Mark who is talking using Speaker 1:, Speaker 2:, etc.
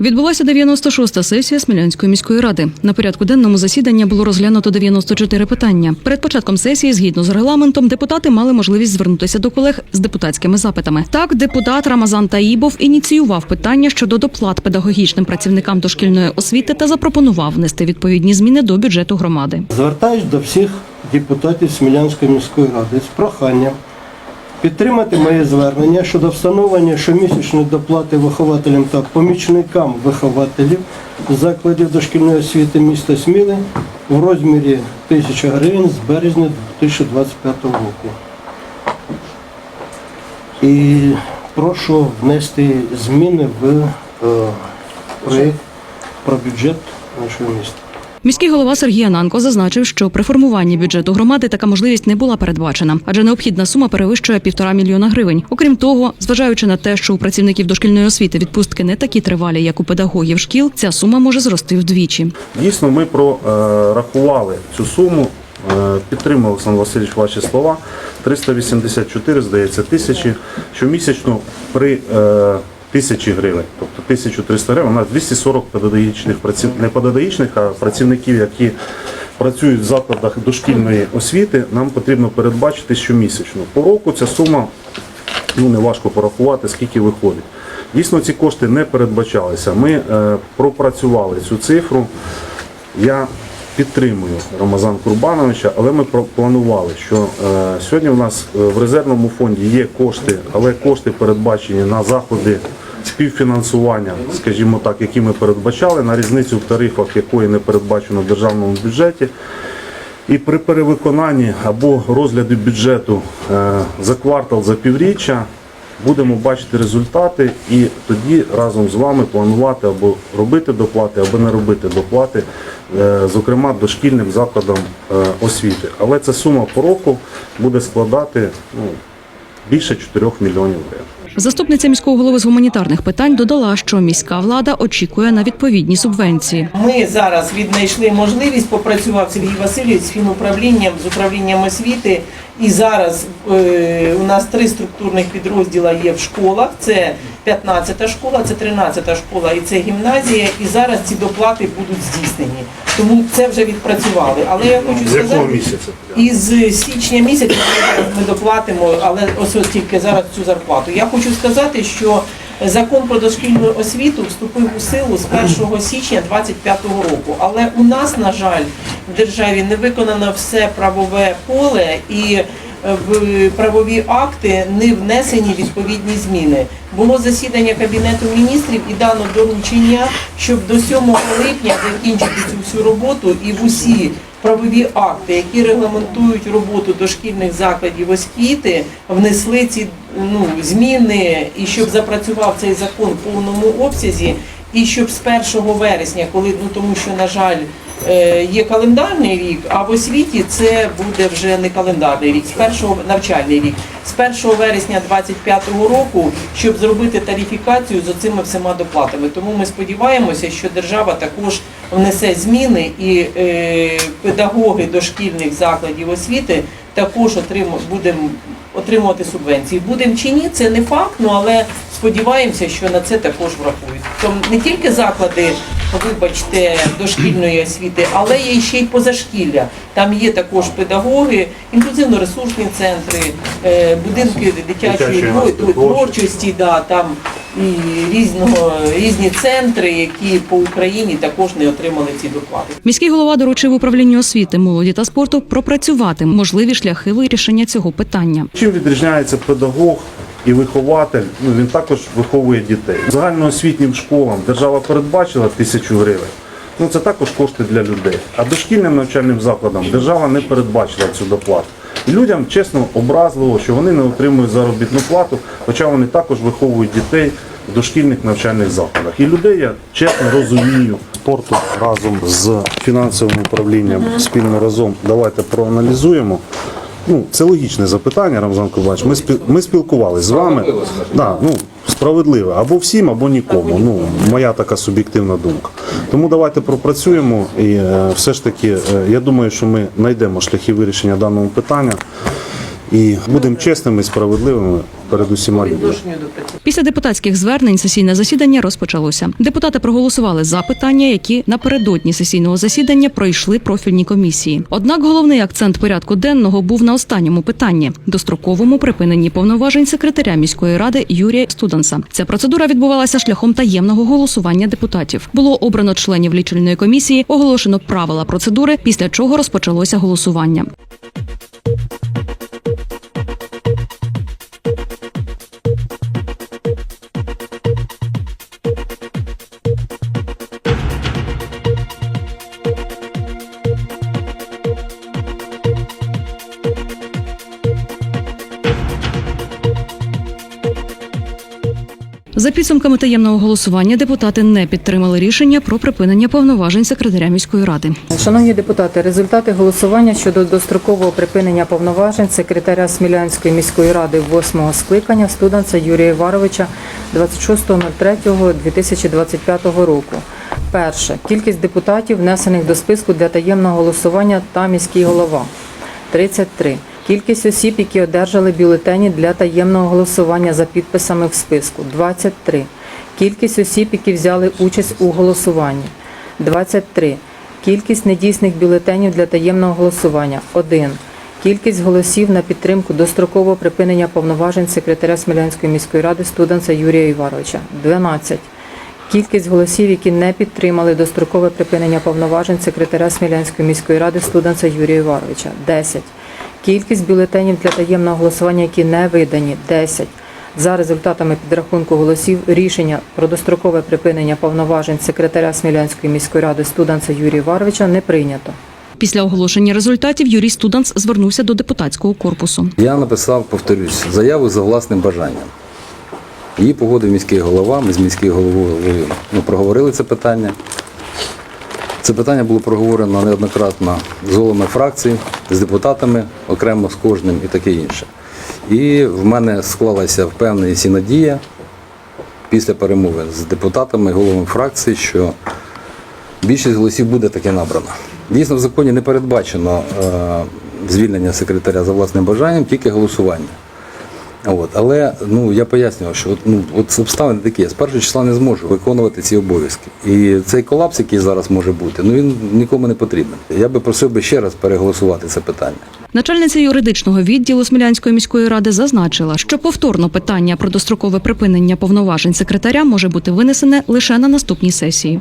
Speaker 1: Відбулася 96-та сесія Смілянської міської ради. На порядку денному засідання було розглянуто 94 питання. Перед початком сесії, згідно з регламентом, депутати мали можливість звернутися до колег з депутатськими запитами. Так, депутат Рамазан Таїбов ініціював питання щодо доплат педагогічним працівникам дошкільної освіти та запропонував внести відповідні зміни до бюджету громади.
Speaker 2: Звертаюсь до всіх депутатів Смілянської міської ради з проханням підтримати моє звернення щодо встановлення щомісячної доплати вихователям та помічникам вихователів закладів дошкільної освіти міста Сміли в розмірі 1000 гривень з березня 2025 року. І прошу внести зміни в е, проєкт про бюджет нашого міста.
Speaker 1: Міський голова Сергій Ананко зазначив, що при формуванні бюджету громади така можливість не була передбачена, адже необхідна сума перевищує півтора мільйона гривень. Окрім того, зважаючи на те, що у працівників дошкільної освіти відпустки не такі тривалі, як у педагогів шкіл, ця сума може зрости вдвічі.
Speaker 3: Дійсно, ми прорахували цю суму. е, Підтримав Олександр Васильович ваші слова. 384, здається, тисячі. Щомісячно при е, тисячі гривень, тобто 1300 гривень, у нас 240 педагогічних праців... не педагогічних, а працівників, які працюють в закладах дошкільної освіти, нам потрібно передбачити щомісячно. По року ця сума ну не важко порахувати, скільки виходить. Дійсно, ці кошти не передбачалися. Ми е, пропрацювали цю цифру. Я підтримую Рамазан Курбановича, але ми планували, що е, сьогодні у нас е, в резервному фонді є кошти, але кошти передбачені на заходи співфінансування, скажімо так, які ми передбачали, на різницю в тарифах, якої не передбачено в державному бюджеті. І при перевиконанні або розгляді бюджету е, за квартал, за півріччя будемо бачити результати і тоді разом з вами планувати або робити доплати, або не робити доплати, е, зокрема дошкільним закладам е, освіти. Але ця сума по року буде складати ну, більше 4 мільйонів гривень.
Speaker 1: Заступниця міського голови з гуманітарних питань додала, що міська влада очікує на відповідні субвенції.
Speaker 4: Ми зараз віднайшли можливість, попрацював Сергій Васильович з фінуправлінням, з управлінням освіти. І зараз е, у нас три структурних підрозділа є в школах. Це 15-та школа, це 13-та школа і це гімназія. І зараз ці доплати будуть здійснені. Тому це вже відпрацювали. Але я хочу
Speaker 3: З якого
Speaker 4: сказати,
Speaker 3: місяця?
Speaker 4: із січня місяця ми доплатимо, але ось ось тільки зараз цю зарплату. Я хочу сказати, що закон про дошкільну освіту вступив у силу з 1 січня 2025 року. Але у нас, на жаль, в державі не виконано все правове поле і е, в правові акти не внесені відповідні зміни. Було засідання Кабінету міністрів і дано доручення, щоб до 7 липня закінчити цю всю роботу і в усі правові акти, які регламентують роботу дошкільних закладів освіти, внесли ці ну, зміни і щоб запрацював цей закон в повному обсязі, і щоб з 1 вересня, коли ну тому що на жаль. е, Є календарний рік, а в освіті це буде вже не календарний рік, з першого навчальний рік, з 1 вересня 2025 року, щоб зробити тарифікацію з оцими всіма доплатами. Тому ми сподіваємося, що держава також внесе зміни і е, педагоги дошкільних закладів освіти також будемо отримувати субвенції. Будемо чи ні, це не факт, ну але сподіваємося, що на це також врахують. Тому не тільки заклади, вибачте, дошкільної освіти, але є ще й позашкілля. Там є також педагоги, інклюзивно-ресурсні центри, е, будинки дитячої
Speaker 3: Дитячої
Speaker 4: творчості, да, там і різного різні центри, які по Україні також не отримали ці доплати.
Speaker 1: Міський голова доручив управлінню освіти, молоді та спорту пропрацювати можливі шляхи вирішення цього питання.
Speaker 3: Чим відрізняється педагог і вихователь? Ну він також виховує дітей. Загальноосвітнім школам держава передбачила тисячу гривень. Ну це також кошти для людей. А дошкільним навчальним закладам держава не передбачила цю доплату. І людям чесно образливо, що вони не отримують заробітну плату, хоча вони також виховують дітей в дошкільних навчальних закладах. І людей я чесно розумію. Спорту разом з фінансовим управлінням спільно разом давайте проаналізуємо. Ну, це логічне запитання, Рамзан Кубач. Ми спіл... ми спілкувалися з вами. Да, ну, справедливо. Або всім, або нікому. Ну, моя така суб'єктивна думка. Тому давайте пропрацюємо і е, все ж таки, е, я думаю, що ми знайдемо шляхи вирішення даного питання. І будемо чесними справедливими перед усіма людьми.
Speaker 1: Після депутатських звернень сесійне засідання розпочалося. Депутати проголосували за питання, які напередодні сесійного засідання пройшли профільні комісії. Однак головний акцент порядку денного був на останньому питанні достроковому припиненні повноважень секретаря міської ради Юрія Студенса. Ця процедура відбувалася шляхом таємного голосування депутатів. Було обрано членів лічильної комісії, оголошено правила процедури, після чого розпочалося голосування. За підсумками таємного голосування депутати не підтримали рішення про припинення повноважень секретаря міської ради.
Speaker 5: Шановні депутати, результати голосування щодо дострокового припинення повноважень секретаря Смілянської міської ради восьмого скликання студенца Юрія Іваровича 26.03.2025 року. Перше. Кількість депутатів, внесених до списку для таємного голосування та міський голова 33. Кількість осіб, які одержали бюлетені для таємного голосування за підписами в списку 23. Кількість осіб, які взяли участь у голосуванні 23. Кількість недійсних бюлетенів для таємного голосування 1. Кількість голосів на підтримку дострокового припинення повноважень секретаря Смілянської міської ради студенца Юрія Іваровича 12. Кількість голосів, які не підтримали дострокове припинення повноважень секретаря Смілянської міської ради студенца Юрія Іваровича 10. Кількість бюлетенів для таємного голосування, які не видані 10. За результатами підрахунку голосів рішення про дострокове припинення повноважень секретаря Смілянської міської ради студенца Юрія Іваровича не прийнято.
Speaker 1: Після оголошення результатів Юрій Студанс звернувся до депутатського корпусу.
Speaker 6: Я написав, повторюсь, заяву за власним бажанням. Її погодив міський голова, ми з міським головою ну, проговорили це питання. Це питання було проговорено неоднократно з головами фракцій, з депутатами, окремо з кожним і таке інше. І в мене склалася впевненість і надія після перемовин з депутатами, головами фракцій, що більшість голосів буде таки набрано. Дійсно, в законі не передбачено е, звільнення секретаря за власним бажанням, тільки голосування. От. Але ну, я пояснював, що ну, от обставини такі, я з першого числа не зможу виконувати ці обов'язки. І цей колапс, який зараз може бути, ну він нікому не потрібен. Я би просив би ще раз переголосувати це питання.
Speaker 1: Начальниця юридичного відділу Смілянської міської ради зазначила, що повторно питання про дострокове припинення повноважень секретаря може бути винесене лише на наступній сесії.